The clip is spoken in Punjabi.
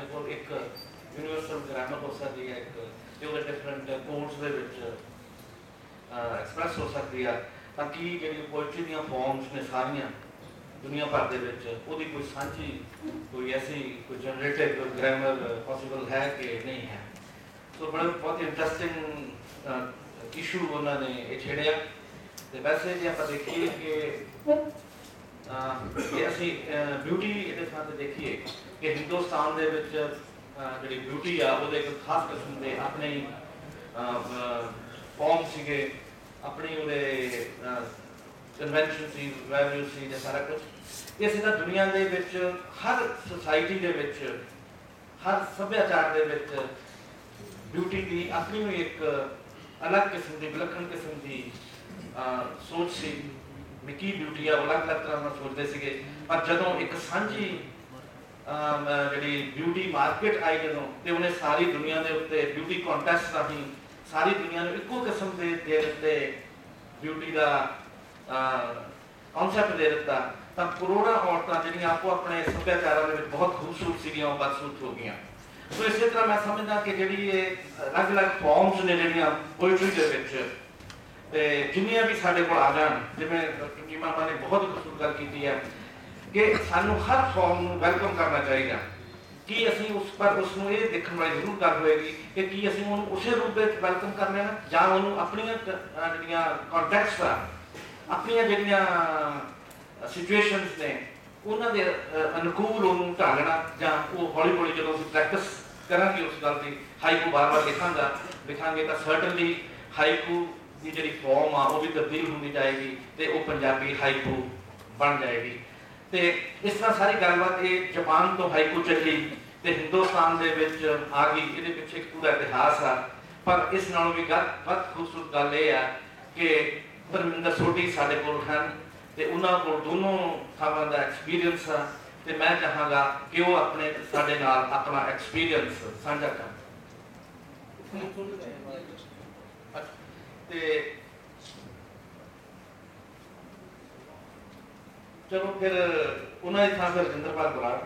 ਸਾਡੇ ਕੋਲ ਇੱਕ ਯੂਨੀਵਰਸਲ ਗ੍ਰਾਮਰ ਹੋ ਸਕਦੀ ਹੈ, ਇੱਕ ਤੇ ਉਹਦੇ ਡਿਫਰੈਂਟ ਕੋਡਸ ਦੇ ਵਿੱਚ ਐਕਸਪ੍ਰੈਸ ਹੋ ਸਕਦੀ ਆ। ਤਾਂ ਕਿ ਜਿਹੜੀ ਪੋਇਟਰੀ ਦੀਆਂ ਫਾਰਮਸ ਨੇ ਸਾਰੀਆਂ ਦੁਨੀਆ ਭਰ ਦੇ ਵਿੱਚ, ਉਹਦੀ ਕੋਈ ਸਾਂਝੀ, ਕੋਈ ਐਸੀ ਕੋਈ ਜਨਰੇਟਿਵ ਗ੍ਰਾਮਰ ਪੋਸੀਬਲ ਹੈ ਕਿ ਨਹੀਂ ਹੈ? ਸੋ ਬੜਾ ਬਹੁਤ ਇੰਟਰਸਟਿੰਗ ਇਸ਼ੂ ਉਹਨਾਂ ਨੇ ਇਹ ਛੇੜਿਆ। ਤੇ ਵੈਸੇ ਜੇ ਆਪਾਂ ਦੇਖੀਏ ਕਿ ਜੇ ਅਸੀਂ ਬਿਊਟੀ ਇਹਦੇ ਥਾਂ ਤੇ ਦੇਖੀਏ ਕਿ ਹਿੰਦੁਸਤਾਨ ਦੇ ਵਿੱਚ ਜਿਹੜੀ ਬਿਊਟੀ ਆ, ਉਹਦੇ ਇੱਕ ਖਾਸ ਕਿਸਮ ਦੇ ਆਪਣੇ ਫਾਰਮ ਸੀਗੇ, ਆਪਣੀ ਉਹਦੇ ਕਨਵੈਨਸ਼ਨ ਸੀ ਵੈਲਿਊ ਸੀ ਜਾਂ ਸਾਰਾ ਕੁਝ ਇਸੇ ਤਰ੍ਹਾਂ ਦੁਨੀਆ ਦੇ ਵਿੱਚ, ਹਰ ਸੁਸਾਇਟੀ ਦੇ ਵਿੱਚ, ਹਰ ਸੱਭਿਆਚਾਰ ਦੇ ਵਿੱਚ ਬਿਊਟੀ ਦੀ ਆਪਣੀ ਨੂੰ ਇੱਕ ਅਲੱਗ ਕਿਸਮ ਦੀ, ਵਿਲੱਖਣ ਕਿਸਮ ਦੀ ਸੋਚ ਸੀ। ਵੀ ਕੀ ਬਿਊਟੀ ਆ ਉਹ ਅਲੱਗ-ਅਲੱਗ ਤਰ੍ਹਾਂ ਨਾਲ ਸੋਚਦੇ ਸੀਗੇ। ਪਰ ਜਦੋਂ ਇੱਕ ਸਾਂਝੀ ਜਿਹੜੀ ਬਿਊਟੀ ਮਾਰਕੀਟ ਆਈ ਜਦੋਂ, ਤੇ ਉਹਨੇ ਸਾਰੀ ਦੁਨੀਆ ਦੇ ਉੱਤੇ ਬਿਊਟੀ ਕੰਟੈਸਟ ਰਾਹੀਂ ਸਾਰੀ ਦੁਨੀਆ ਨੂੰ ਇੱਕੋ ਕਿਸਮ ਦੇ ਦੇ ਦਿੱਤੇ ਬਿਊਟੀ ਦਾ ਕਨਸੈਪਟ ਦੇ ਦਿੱਤਾ, ਤਾਂ ਕਰੋੜਾਂ ਔਰਤਾਂ ਜਿਹੜੀਆਂ ਆਪੋ ਆਪਣੇ ਸੱਭਿਆਚਾਰਾਂ ਦੇ ਵਿੱਚ ਬਹੁਤ ਖੂਬਸੂਰਤ ਸੀਗੀਆਂ, ਉਹ ਬਦਸੂਰਤ ਹੋ ਗਈਆਂ। ਸੋ ਇਸੇ ਤਰ੍ਹਾਂ ਮੈਂ ਸਮਝਦਾ ਕਿ ਜਿਹੜੀ ਇਹ ਅਲੱਗ-ਅਲੱਗ ਫਾਰਮਸ ਨੇ ਜਿਹੜੀਆਂ ਪੋਇਟਰੀ ਦੇ ਵਿੱਚ ਤੇ ਜਿੰਨੀਆਂ ਵੀ ਸਾਡੇ ਕੋਲ ਆ ਜਾਣ, ਜਿਵੇਂ ਡਾਕਟਰ ਨੇ ਬਹੁਤ ਖੂਬਸੂਰਤ ਗੱਲ ਕੀਤੀ ਹੈ ਕਿ ਸਾਨੂੰ ਹਰ ਫਾਰਮ ਨੂੰ ਵੈਲਕਮ ਕਰਨਾ ਚਾਹੀਦਾ। ਕੀ ਅਸੀਂ ਉਸ ਪਰ ਉਸ ਨੂੰ ਇਹ ਦੇਖਣ ਵਾਲੀ ਜ਼ਰੂਰ ਗੱਲ ਹੋਏਗੀ ਕਿ ਕੀ ਅਸੀਂ ਉਹਨੂੰ ਉਸੇ ਰੂਪ ਵਿੱਚ ਵੈਲਕਮ ਕਰ ਲੈਣਾ, ਜਾਂ ਉਹਨੂੰ ਆਪਣੀਆਂ ਜਿਹੜੀਆਂ ਕੰਟੈਕਸਟ ਆ, ਆਪਣੀਆਂ ਜਿਹੜੀਆਂ ਸਿਚੁਏਸ਼ਨਸ ਨੇ, ਉਹਨਾਂ ਦੇ ਅਨੁਕੂਲ ਉਹਨੂੰ ਢਾਲਣਾ, ਜਾਂ ਉਹ ਹੌਲੀ ਹੌਲੀ ਜਦੋਂ ਅਸੀਂ ਪ੍ਰੈਕਟਿਸ ਕਰਾਂਗੇ ਉਸ ਗੱਲ ਦੀ ਹਾਈਕੂ ਬਾਰ-ਬਾਰ ਲਿਖਾਂਗਾ, ਲਿਖਾਂਗੇ ਤਾਂ ਸਰਟਨਲੀ ਹਾਈਕੂ ਦੀ ਜਿਹੜੀ ਫਾਰਮ ਆ, ਉਹ ਵੀ ਤਬਦੀਲ ਹੁੰਦੀ ਜਾਏਗੀ ਤੇ ਉਹ ਪੰਜਾਬੀ ਹਾਈਕੂ ਬਣ ਜਾਏਗੀ। ਤੇ ਇਸ ਤਰ੍ਹਾਂ ਸਾਰੀ ਗੱਲਬਾਤ ਇਹ ਜਾਪਾਨ ਤੋਂ ਹਾਈਕੂ ਚੱਲੀ ਤੇ ਹਿੰਦੁਸਤਾਨ ਦੇ ਵਿੱਚ ਆ ਗਈ, ਇਹਦੇ ਪਿੱਛੇ ਇੱਕ ਪੂਰਾ ਇਤਿਹਾਸ ਆ। ਪਰ ਇਸ ਨਾਲੋਂ ਵੀ ਗੱਲ ਬਹੁਤ ਖੂਬਸੂਰਤ ਗੱਲ ਇਹ ਆ ਕਿ ਪਰਮਿੰਦਰ ਸੋਢੀ ਸਾਡੇ ਕੋਲ ਹਨ ਤੇ ਉਹਨਾਂ ਕੋਲ ਦੋਨੋਂ ਥਾਵਾਂ ਦਾ ਐਕਸਪੀਰੀਅੰਸ ਆ ਤੇ ਮੈਂ ਚਾਹਾਂਗਾ ਕਿ ਉਹ ਆਪਣੇ ਸਾਡੇ ਨਾਲ ਆਪਣਾ ਐਕਸਪੀਰੀਅੰਸ ਸਾਂਝਾ ਕਰਨ। ਤੇ ਚਲੋ ਫਿਰ ਉਹਨਾਂ ਦੀ ਥਾਂ ਫਿਰ ਰਜਿੰਦਰਪਾਲ ਬਰਾੜ